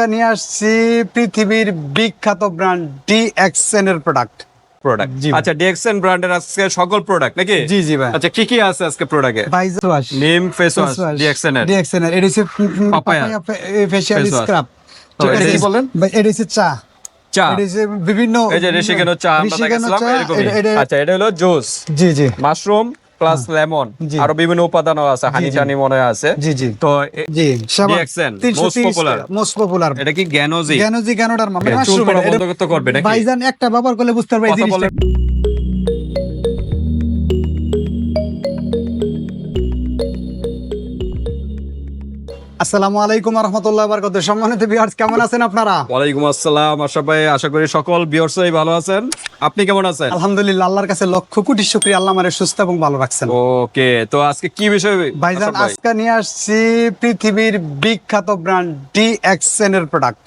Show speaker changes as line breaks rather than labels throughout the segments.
আজকে নিয়ে আসছি পৃথিবীর বিখ্যাত ব্র্যান্ড ডি এক্সএন এর প্রোডাক্ট
প্রোডাক্ট আচ্ছা ডিএক্সএন ব্র্যান্ডের আজকে সকল প্রোডাক্ট নাকি?
জি জি ভাই।
আচ্ছা কি কি আছে আজকে প্রোডাক্টে
wash
neem face wash DXN এর।
ডিএক্সএন এর। এটা হচ্ছে
পাপায়া।
ফেশিয়াল স্ক্রাব
এটা কি?
এটা হচ্ছে চা।
চা।
বিভিন্ন
এই যে ঋষিকেন চা আমরা আচ্ছা এটা হলো জুস।
জি জি।
মাশরুম প্লাস লেমন
জি।
আরও বিভিন্ন উপাদানও আছে হানি
জানি
টানি মনে আছে।
জি জি।
তো
জি
DXN, most popular
most popular
এটা কি
গ্যানোজি গ্যানোজি গ্যানোডার মানে
পড়া
এটা-
করতে করবে নাকি?
ভাইজান একটা ব্যবহার করলে বুঝতে পারবে এই জিনিসটা। আসসালামু আলাইকুম রহমতুল্লাহ বারকাত সম্মানিত ভিউয়ার্স কেমন আছেন আপনারা?
ওয়ালাইকুম আসসালাম আশা ভাই আশা করি সকল ভিউয়ার্সই ভালো আছেন। আপনি কেমন আছেন?
আলহামদুলিল্লাহ আল্লাহর কাছে লক্ষ কোটি শুকরিয়া আল্লাহ আমারে সুস্থ এবং ভালো রাখছেন।
ওকে তো আজকে কি বিষয়
ভাইজান আজকে নিয়ে আসছি পৃথিবীর বিখ্যাত ব্র্যান্ড ডি এক্সএন এর প্রোডাক্ট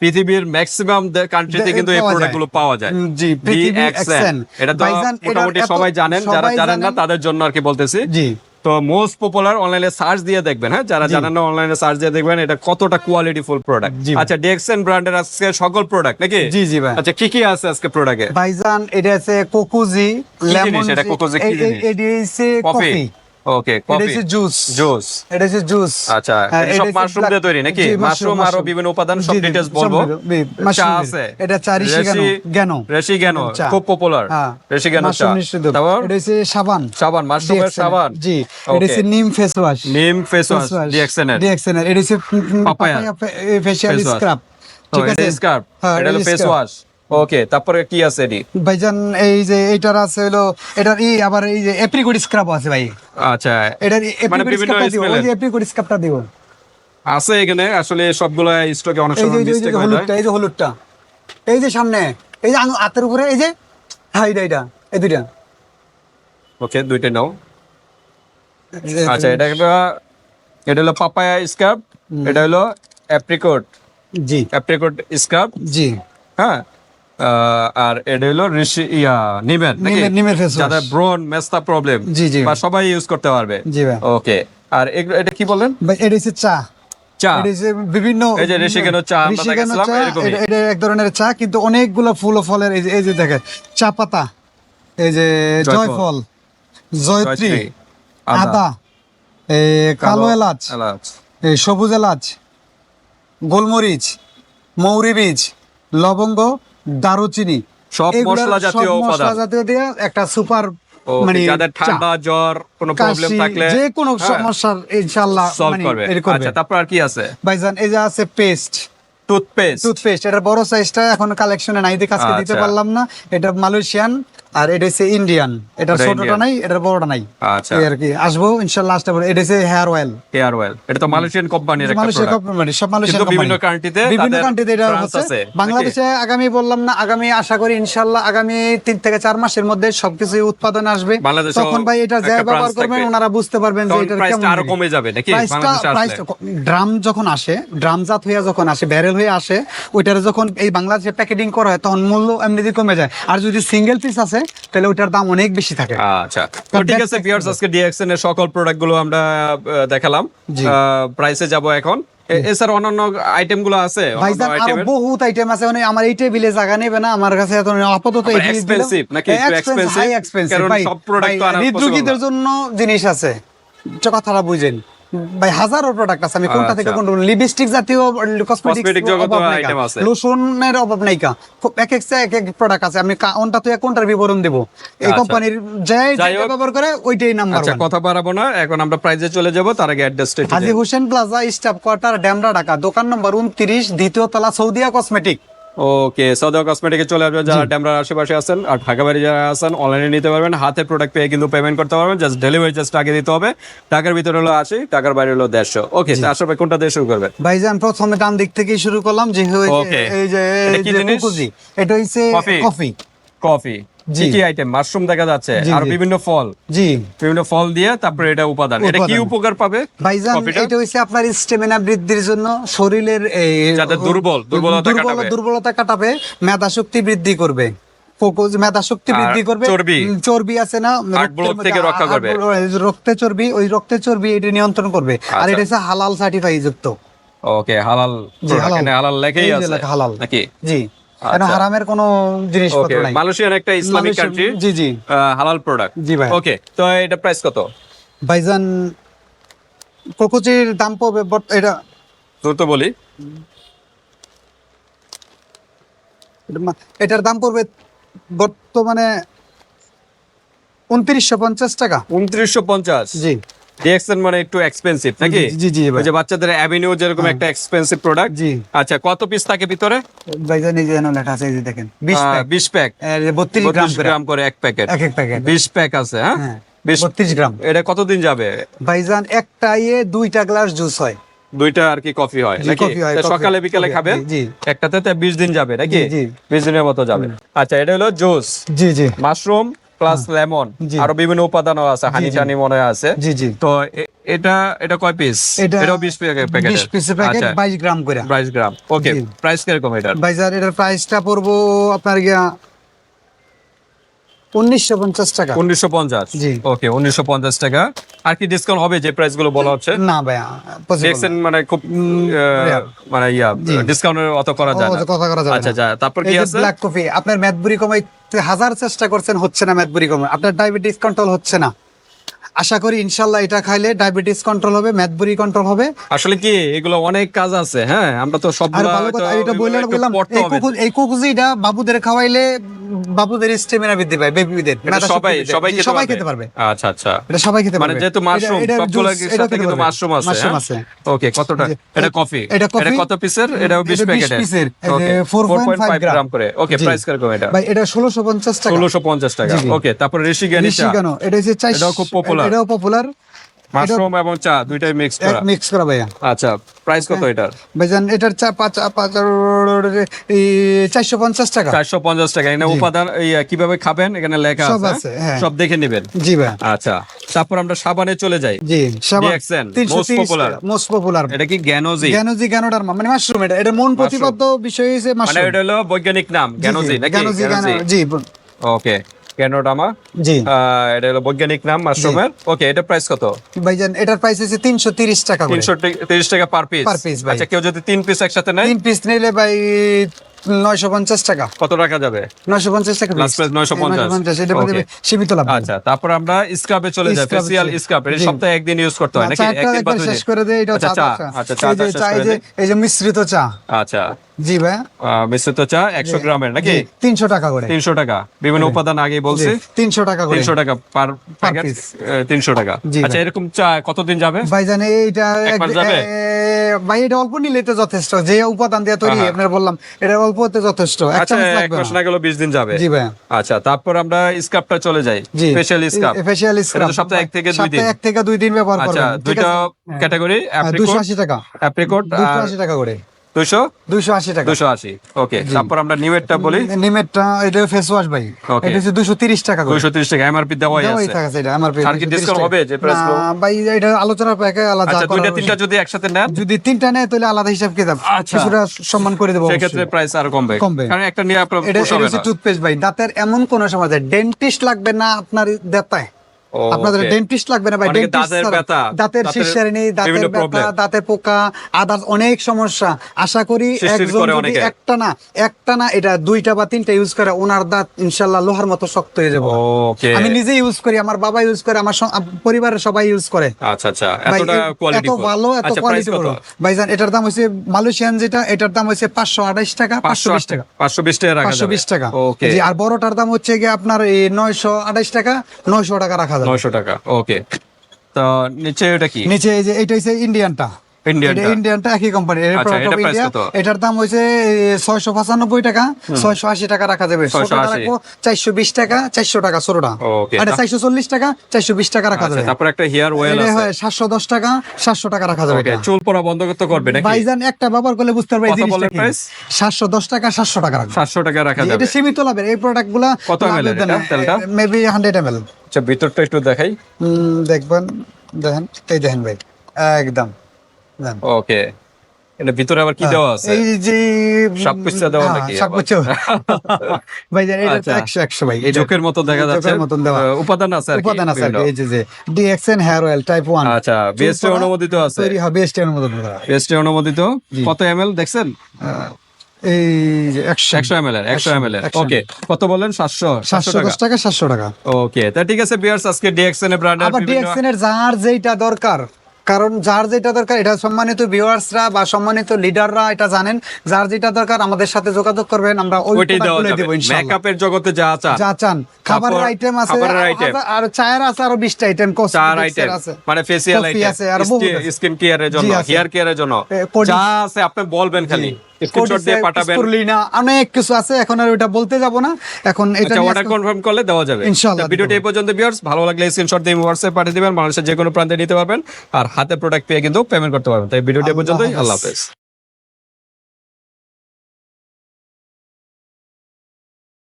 পৃথিবীর ম্যাক্সিমাম কান্ট্রিতে কিন্তু এই
পাওয়া
প্রোডাক্টগুলো পাওয়া যায়।
জি,
DXN এটা তো মোটামুটি সবাই জানেন যারা জানেন না তাদের জন্য আর কি বলতেছি।
জি।
তো মোস্ট পপুলার অনলাইনে সার্চ দিয়ে দেখবেন হ্যাঁ? যারা জানেন না অনলাইনে সার্চ দিয়ে দেখবেন এটা কতটা কোয়ালিটি ফুল প্রোডাক্ট। আচ্ছা ডেক্সেন ব্র্যান্ডের আজকে সকল প্রোডাক্ট নাকি?
জি জি ভাই।
আচ্ছা কি কি আছে আজকে প্রোডাক্টে
ভাইজান এটা আছে কোকুজি লেমন
এটা? কোকুজি কি জিনিস?
এটা হচ্ছে
কফি ওকে
এটা
কফি
হচ্ছে জুস
জুস
এটা হচ্ছে জুস
আচ্ছা এটা
এটা
সব মাশরুম দিয়ে তৈরি নাকি? মাশরুম
আরও
বিভিন্ন উপাদান সব ডিটেইলস বলব। চা আছে।
এটা চা ঋষি কেন
রেশি কেন খুব পপুলার রেশি কেন চা। তারপর?
এটা হচ্ছে সাবান।
সাবান মাশরুমের সাবান।
জি এটা. হচ্ছে neem face wash
neem face wash DXN এর।
ডিএক্সএন এর। এটা হচ্ছে
পাপায়া।
ফেশিয়াল স্ক্রাব ঠিক আছে?
স্কার্ফ
হ্যাঁ,
এটা হলো ফেস ওয়াশ ওকে তারপরে কি আছে এটি?
ভাইজান এই যে এইটার আছে হলো এটার ই আবার এই যে এপ্রিকট স্ক্রাব আছে ভাই।
আচ্ছা
এটার
মানে
এপ্রিকট
বিভিন্ন
স্ক্রাবটা দিও ওই যে এপ্রিকট স্ক্রাবটা দিও
আছে এখানে আসলে সবগুলো স্টকে অনেক সময় মিস্টেক হয়ে
হলুদটা এই যে হলুদটা। এই যে সামনে এই যে হাতের উপরে এই যে হ্যাঁ এইটা এইটা এই দুইটা।
ওকে দুইটা নাও। আচ্ছা এটা একটা এটা হলো পাপায়া স্ক্রাব এটা হলো অ্যাপ্রিকট
জি।
অ্যাপ্রিকট স্ক্রাব
জি।
হ্যাঁ আর এটা হলো ঋষি ইয়া নিমের নাকি?
নিমের- face
ব্রন মেস্তা প্রবলেম
জি, জি।
বা সবাই ইউজ করতে পারবে।
জি ভাই।
ওকে আর এটা কি বললেন?
ভাই এটা হচ্ছে চা।
চা।
বিভিন্ন
এই যে ঋষিকেনো চা আমরা
ঋষিকেনো
দেখাচ্ছিলাম,
চা,
এরকমই।
এটা- এটা এক ধরনের চা কিন্তু অনেকগুলো ফুল ও ফলের এই যে এই যে দেখেন চা পাতা এই যে
জয়ফল,
জয়ত্রী
আদা,
কালো এলাচ
এলাচ।
এই সবুজ এলাচ গোলমরিচ মৌরি বীজ লবঙ্গ দারুচিনি।
সব মশলা জাতীয়
মশলা জাতীয় দিয়ে একটা সুপার মানে
যাদের ঠান্ডা জ্বর কোনো প্রবলেম থাকলে
যে কোনো
হ্যাঁ,
সমস্যার ইনশাআল্লাহ
সলভ
মানে
করবে। আচ্ছা তারপর আর কি আছে?
ভাইজান এই যে আছে পেস্ট
টুথপেস্ট
টুথপেস্ট এটা বড় সাইজটা এখন কালেকশনে নাই দেখে আজকে দিতে
আচ্ছা।
পারলাম না। এটা মালয়েশিয়ান আর এটা হচ্ছে ইন্ডিয়ান এটা ছোটটা নাই এটা বড়টা নাই।
আচ্ছা।
আর কি আসব ইনশাআল্লাহ আসতে পারে এটা হচ্ছে হেয়ার অয়েল
হেয়ার অয়েল এটা তো মালয়েশিয়ান কোম্পানির একটা
মালয়েশিয়া
প্রোডাক্ট
কোম্পানি সব মালয়েশিয়ান
কিন্তু বিভিন্ন কান্ট্রিতে
বিভিন্ন কান্ট্রিতে এটা হচ্ছে। বাংলাদেশে আগামী বললাম না আগামী আশা করি ইনশাআল্লাহ আগামী তিন থেকে চার মাসের মধ্যে সবকিছু উৎপাদন আসবে। তখন ভাই এটা যে ব্যবহার করবেন ওনারা বুঝতে পারবেন যে এটা কেমন আরও
কমে যাবে নাকি? বাংলাদেশে
ড্রাম যখন আসে ড্রামজাত হয়ে যখন আসে ব্যারেল হয়ে আসে ওইটার যখন এই বাংলাদেশে প্যাকেটিং করা হয় তখন মূল্য এমনিতে কমে যায়। আর যদি সিঙ্গেল পিস আছে তাহলে ওইটার দাম অনেক বেশি থাকে।
আচ্ছা। ঠিক আছে ভিউয়ার্স আজকে ডিএক্সএন এর সকল প্রোডাক্টগুলো আমরা দেখালাম। প্রাইসে যাব এখন। এছাড়া অন্যান্য আইটেমগুলো আছে
বহুত আইটেম আছে। মানে আমার এই টেবিলে জায়গা নেবে না আমার কাছে এত আপাতত
expensive নাকি?
expensive,
কারণ সব product তো।
জন্য জিনিস আছে। কথাটা বুঝেন। ভাই হাজারো প্রোডাক্ট আছে। আমি কোনটা থেকে
আচ্ছা।
কোনটা লিপস্টিক জাতীয় কসমেটিক লোশনের অভাব নাই কা খুব এক এক এক এক প্রোডাক্ট আছে। আমি কোনটা থেকে কোনটার বিবরণ দেব? এই
আচ্ছা।
কোম্পানির যাই
যাই
ব্যবহার করে ওইটাই নাম্বার
আচ্ছা কথা বাড়াবো না। এখন আমরা প্রাইজে চলে যাব তার আগে অ্যাড্রেসটা
Haji Hossain plaza staff quarter Demra Dhaka. দোকান নম্বর উনত্রিশ দ্বিতীয় তলা সৌদিয়া কসমেটিক
ওকে সদা কসমেটিকে চলে আসবে যারা ট্যামরার আশেপাশে আছেন আর ঢাকা বাড়ি যারা আছেন অনলাইনে নিতে পারবেন। হাতে প্রোডাক্ট পেয়ে কিন্তু পেমেন্ট করতে পারবেন। জাস্ট ডেলিভারি চার্জটা আগে দিতে হবে। টাকার ভিতরে হলো আশি টাকার বাইরে হলো দেড়শো। ওকে আসলে কোনটা দিয়ে শুরু করবেন?
ভাইজান প্রথমে ডান দিক থেকেই শুরু করলাম যে এই যে
এটা কি জিনিস?
এটা হইছে কফি
কফি। কি কি আইটেম মাশরুম দেখা যাচ্ছে আর বিভিন্ন ফল।
জি।
বিভিন্ন ফল দিয়ে তারপরে এটা উপাদান। এটা কি উপকার পাবে?
ভাইজান এটা হইছে আপনার স্টেমিনা বৃদ্ধির জন্য শরীরের
যাদের দুর্বল, দুর্বলতা কাটাবে।
দুর্বলতা কাটাবে মেধা শক্তি বৃদ্ধি করবে। ফোকাস মেধা শক্তি বৃদ্ধি করবে।
চর্বি?
চর্বি আছে না
Heart থেকে রক্ষা করবে।
রক্তে চর্বি ওই রক্তে চর্বি এটা নিয়ন্ত্রণ করবে। আর
আচ্ছা।
এটা হচ্ছে হালাল সার্টিফাই যুক্ত।
ওকে হালাল
হালাল।
লেখেই আছে।
হালাল।
নাকি?
জি। কেন
আচ্ছা।
হারামের কোনো জিনিসপত্র নাই?
মালয়েশিয়ান একটা ইসলামিক কান্ট্রি
জি জি।
হালাল প্রোডাক্ট
জি ভাই।
ওকে তো এটা প্রাইস কত?
ভাইজান কোকোচির দাম পড়বে বর্ত- এটা
দ্রুত বলি।
এটার দাম পড়বে বর্তমানে উনত্রিশশো পঞ্চাশ টাকা।
উনত্রিশশো পঞ্চাশ।
জি।
ডিএক্সএন মানে একটু এক্সপেন্সিভ নাকি?
জি জি ভাই।
যে বাচ্চাদের অ্যাভিনিউ যেরকম একটা এক্সপেন্সিভ প্রোডাক্ট
জি।
আচ্ছা কত পিস থাকে ভিতরে?
ভাইজান এই লেখা আছে এই যে দেখেন বিশ প্যাক
বিশ প্যাক
বত্রিশ গ্রাম করে।
গ্রাম করে এক প্যাকেট
এক এক প্যাকেট
বিশ প্যাক আছে হ্যাঁ?
হ্যাঁ
বিশ
বত্রিশ গ্রাম।
এটা কতদিন যাবে?
ভাইজান একটা ইয়ে দুইটা গ্লাস জুস হয়।
দুইটা আর কি কফি হয় নাকি?
হয়,
সকালে বিকালে
কফি
খাবে
জি,
একটাতে তো বিশ দিন যাবে নাকি?
জি, জি।
বিশ দিনের মতো যাবে। আচ্ছা এটা হলো জুস
জি জি।
মাশরুম প্লাস লেমন আর বিভিন্ন উপাদানও আছে হানি। টানি মনে আছে।
জি জি।
তো এটা এটা কয় পিস
এটা
এটাও বিশ প্যাকেট
বিশ পিসের প্যাকেট
আচ্ছা।
বাইশ গ্রাম করে।
বাইশ গ্রাম। ওকে প্রাইস কীরকম এটার?
স্যার এটার প্রাইসটা পড়ব আপনার গিয়া উনিশশো পঞ্চাশ টাকা।
উনিশশো পঞ্চাশ?
জি।
ওকে উনিশশো পঞ্চাশ টাকা। আর কি ডিসকাউন্ট হবে যে প্রাইসগুলো বলা হচ্ছে?
না
দেখছেন মানে খুব মানে ইয়া। ডিসকাউন্টের অত করা যায় না।
কথা করা যাবে
আচ্ছা। তারপর কি আছে?
ব্ল্যাক কফি আপনার ম্যাথবুরি কমাই হাজার চেষ্টা করছেন হচ্ছে না ম্যাথবুরি কমে আপনার ডায়াবেটিস কন্ট্রোল হচ্ছে না। আশা করি ইনশাল্লাহ এটা খাইলে ডায়াবেটিস কন্ট্রোল হবে ম্যাথবুরি কন্ট্রোল হবে।
আসলে কি এগুলো অনেক কাজ আছে হ্যাঁ? আমরা তো হয়তো
এটা বললে
একটু
বললাম এই কুকুজিটা বাবুদের খাওয়াইলে বাবুদের স্টেমিনা বৃদ্ধি পায় বেবিদের
সবাই সবাই
সবাই খেতে পারবে।
আচ্ছা আচ্ছা।
এটা সবাই খেতে
মানে যেহেতু মাশরুম
এটা- এটার
সবগুলোর
juice, এটাও
সাথে কিন্তু মাশরুম আছে
মাশরুম
হ্যাঁ?
আছে।
ওকে কতটা? এটা কফি
এটা।
এটা কত পিসের এটাও 20
এটা 20 পিসের, 4.5
4.5 গ্রাম করে। ওকে। প্রাইস এটা?
ভাই এটা ষোলোশো পঞ্চাশ টাকা।
1650 টাকা। ওকে তারপর
নিশিগানো এটা হচ্ছে
এটাও খুব popular।
এটাও পপুলার
মাশরুম এবং চা দুইটাই মিক্স করা।
মিক্স করা ভাইয়া।
আচ্ছা প্রাইস কত
হ্যাঁ।
এটার?
ভাইজান এটার চা পাঁচ পাঁচ চারশো পঞ্চাশ টাকা।
চারশো পঞ্চাশ টাকা। এখানে উপাদান কীভাবে খাবেন? এখানে লেখা
সব
আছে।
হ্যাঁ।
সব দেখে নেবেন।
জি ভাই
আচ্ছা তারপর আমরা সাবানে চলে যাই।
জি
DXN, most popular।
Most popular
এটা কি জ্ঞানজি?
জ্ঞানজি জ্ঞানোডার মানে মাশরুম এটা। এটা মন প্রতিবদ্ধ বিষয় হচ্ছে
মানে এটা হলো বৈজ্ঞানিক নাম জ্ঞানজি নাকি?
জ্ঞানজি জি
ওকে জ্ঞানোডামা
জি।
এটা হলো বৈজ্ঞানিক নাম মাশরুমের। ওকে এটা প্রাইস কত?
ভাইজান এটার প্রাইস হচ্ছে তিনশো তিরিশ টাকা করে।
তিনশো তিরিশ টাকা পার পিস
পার পিস।
আচ্ছা কেউ যদি তিন পিস একসাথে নেয়?
তিন পিস নিলে ভাই নয়শো পঞ্চাশ টাকা।
কত টাকা যাবে?
নয়শো পঞ্চাশ টাকা
Last price 950
এটা বলতে সীমিত লাভ।
আচ্ছা তারপর আমরা স্ক্রাবে চলে যাই ফেসিয়াল স্ক্রাব এটা সপ্তাহে একদিন ইউজ করতে হয় নাকি? একদিন বা
শেষ করে দেয় এটা
আচ্ছা চা আচ্ছা। চা
চা এই যে মিশ্রিত চা।
আচ্ছা।
জি ভাই।
মিশ্রিত চা একশো গ্রামের নাকি?
তিনশো টাকা করে।
তিনশো টাকা। বিভিন্ন উপাদান আগে বলছি।
তিনশো টাকা করে।
তিনশো টাকা পার প্যাকেট তিনশো টাকা। আচ্ছা এরকম চা কতদিন যাবে?
ভাইজান এইটা
একবার
এক-
যাবে?
এ, ভাই এটা অল্প নিলে যথেষ্ট। যে উপাদান দিয়ে তৈরি আপনার বললাম এটা অল্পতে যথেষ্ট
আচ্ছা এক মাস
না।
দিন যাবে।
জি ভাই।
আচ্ছা তারপর আমরা স্ক্রাবটা চলে যাই। স্পেশাল স্ক্রাব
স্পেশাল স্ক্রাব
সপ্তাহে এক থেকে দুই দিন।
এক থেকে দুই দিন ব্যবহার
আচ্ছা
করবেন ঠিক
দুইটা ক্যাটাগরি
দুশো আশি টাকা।
অ্যাপ্রিকট
দুশো
আর
আশি টাকা করে।
দুশো
দুশো আশি টাকা।
দুশো আশি। ওকে তারপর আমরা নিমেটটা বলি।
নিমেটটা এটা ফেস ওয়াশ ভাই. এটা হচ্ছে দুশো তিরিশ টাকা
দুশো তিরিশ টাকা এমআরপি দেওয়াই আছে। আর কি discount হবে যে গুলো?
ভাই এটা আলোচনার প্যাকে আলাদা
আচ্ছা দুইটা তিনটা যদি একসাথে নেন?
যদি তিনটা নেয় তাহলে আলাদা হিসাব কিতাব।
আচ্ছা।
কিছুটা সম্মান করে দেবো
সেক্ষেত্রে। প্রাইস আরও কমবে।
কমবে।
কারণ একটা নিয়ে আপনার
এটা হচ্ছে টুথপেস্ট ভাই। দাঁতের এমন কোন সময় ডেন্টিস্ট লাগবে না আপনার দাঁতায়। আপনাদের ডেন্টিস্ট লাগবে না ভাই ডেন্টিস্ট
দাঁতের
দাঁতের
দাঁতের
শিরশিরানি দাঁতের ব্যথা। দাঁতের পোকা আদার্স অনেক সমস্যা। আশা করি একজন যদি একটা না একটা না এটা দুইটা বা তিনটা ইউজ করে ওনার দাঁত ইনশাআল্লাহ লোহার মতো শক্ত হয়ে যাবে। আমি নিজে ইউজ করি আমার বাবা ইউজ করে আমার পরিবারের সবাই ইউজ করে।
আচ্ছা আচ্ছা। এতটা কোয়ালিটি
এত ভালো এত
আচ্ছা
কোয়ালিটি ভাইজান এটার দাম হচ্ছে মালয়েশিয়ান যেটা এটার দাম হচ্ছে পাঁচশো আঠাইশ টাকা পাঁচশো বিশ টাকা।
পাঁচশো বিশ টাকা রাখা
টাকা।
ওকে
আর বড়টার দাম হচ্ছে গিয়ে আপনার এই নয়শো আঠাইশ টাকা নয়শো টাকা রাখা
নয়শো টাকা ওকে। তো নিচে এটা কি?
নিচে এই যে এটা হচ্ছে ইন্ডিয়ানটা
ইন্ডিয়ানটা?
একই কোম্পানি
আচ্ছা, কত?
এটার দাম ছয়শো পঁচানব্বই টাকা। ছয়শো আশি টাকা রাখা যাবে।
680
ছোটটা রাখব চারশো বিশ টাকা চারশো টাকা এটা চারশো চল্লিশ টাকা চারশো বিশ টাকা রাখা
আচ্ছা
যাবে।
তারপর একটা হেয়ার
সাতশো দশ টাকা সাতশো টাকা রাখা যাবে।
চুল পড়া বন্ধ করতে করবে নাকি?
ভাইজান একটা ব্যবহার করলে বুঝতে পারবে? সাতশো দশ টাকা সাতশো টাকা
সাতশো টাকা রাখা
এটা
যাবে।
সীমিত লাভের এই প্রোডাক্টগুলা
কত তেলটা?
মেবি হান্ড্রেড এম এল
আচ্ছা ভিতরটা একটু দেখাই।
দেখবেন দেখেন এই দেখেন ভাই একদম।
ওকে। এটা ভিতরে আবার কি দেওয়া আছে?
এই যে
সাপকুচ্চা দেওয়া
হ্যাঁ,
নাকি? আবার?
ভাই এটা
আচ্ছা।
ভাই। এটা
জোকের মতো দেখা যাচ্ছে।
মতন দেওয়া।
উপাদান আছে আর কি
উপাদান আছে। এই যে যে DXN hair oil type one
আচ্ছা বিএসটি অনুমোদিত আছে।
তৈরি হবে করা
অনুমোদিত। কত এমএল দেখছেন?
এই যে একশো।
একশো এমএল এর একশো এমএল এর।
100
ওকে কত বললেন সাতশো
সাতশো দশ টাকা সাতশো টাকা।
ওকে তা ঠিক আছে বিয়ার্স আজকে ডিএক্সএন এর ব্র্যান্ডের
আবার ডিএক্সএন এর যার যেটা দরকার কারণ যার যেটা দরকার এটা সম্মানিত ভিউয়ার্সরা বা সম্মানিত লিডাররা এটা জানেন। যার যেটা দরকার আমাদের সাথে যোগাযোগ করবেন আমরা ওই
ওইটাই
প্রোডাক্টগুলোই ইনশাআল্লাহ।
মেকআপের জগতে যা চান।
যা চান। খাবারের আইটেম আছে আর চায়ের আছে আরও বিশটা আইটেম
চার আইটেম
আছে।
মানে ফেসিয়াল আইটেম
আছে, আর
স্কিন কেয়ারের জন্য হেয়ার কেয়ারের জন্য। যা আছে আপনি বলবেন খালি। স্ক্রিনশট দিয়ে পাঠাবেন।
স্পুরলিনা অনেক কিছু আছে এখন আর ওটা বলতে যাব না। এখন এটা ওয়াটার
অর্ডার কনফার্ম করলে দেওয়া যাবে।
ইনশাআল্লাহ
ভিডিওটি এই পর্যন্ত ভিউয়ার্স ভালো লাগলে স্ক্রিনশট দিয়ে হোয়াটসঅ্যাপ পাঠিয়ে দিবেন। বাংলাদেশের যে কোনো প্রান্তে নিতে পারবেন। আর হাতে প্রোডাক্ট পেয়ে কিন্তু পেমেন্ট করতে পারবেন। তাই ভিডিওটি এই পর্যন্তই আল্লাহ হাফেজ।